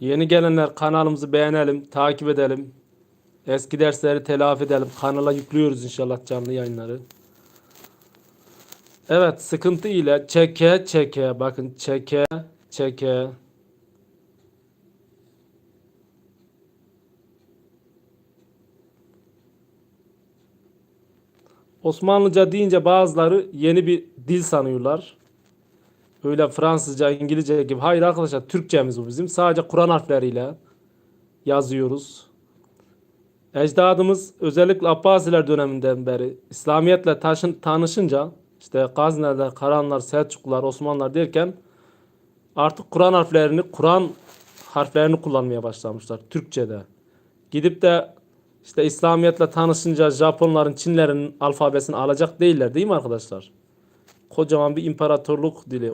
Yeni gelenler kanalımızı beğenelim, takip edelim. Eski dersleri telafi edelim. Kanala yüklüyoruz inşallah canlı yayınları. Evet, sıkıntı ile çeke çeke bakın çeke çeke Osmanlıca deyince bazıları yeni bir dil sanıyorlar. Öyle Fransızca, İngilizce gibi. Hayır arkadaşlar Türkçemiz bu bizim. Sadece Kur'an harfleriyle yazıyoruz. Ecdadımız özellikle Abbasiler döneminden beri İslamiyetle taşın, tanışınca işte Gazneliler, Karahanlar, Selçuklular, Osmanlılar derken artık Kur'an harflerini, Kur'an harflerini kullanmaya başlamışlar Türkçe'de. Gidip de işte İslamiyetle tanışınca Japonların, Çinlerin alfabesini alacak değiller değil mi arkadaşlar? Kocaman bir imparatorluk dili.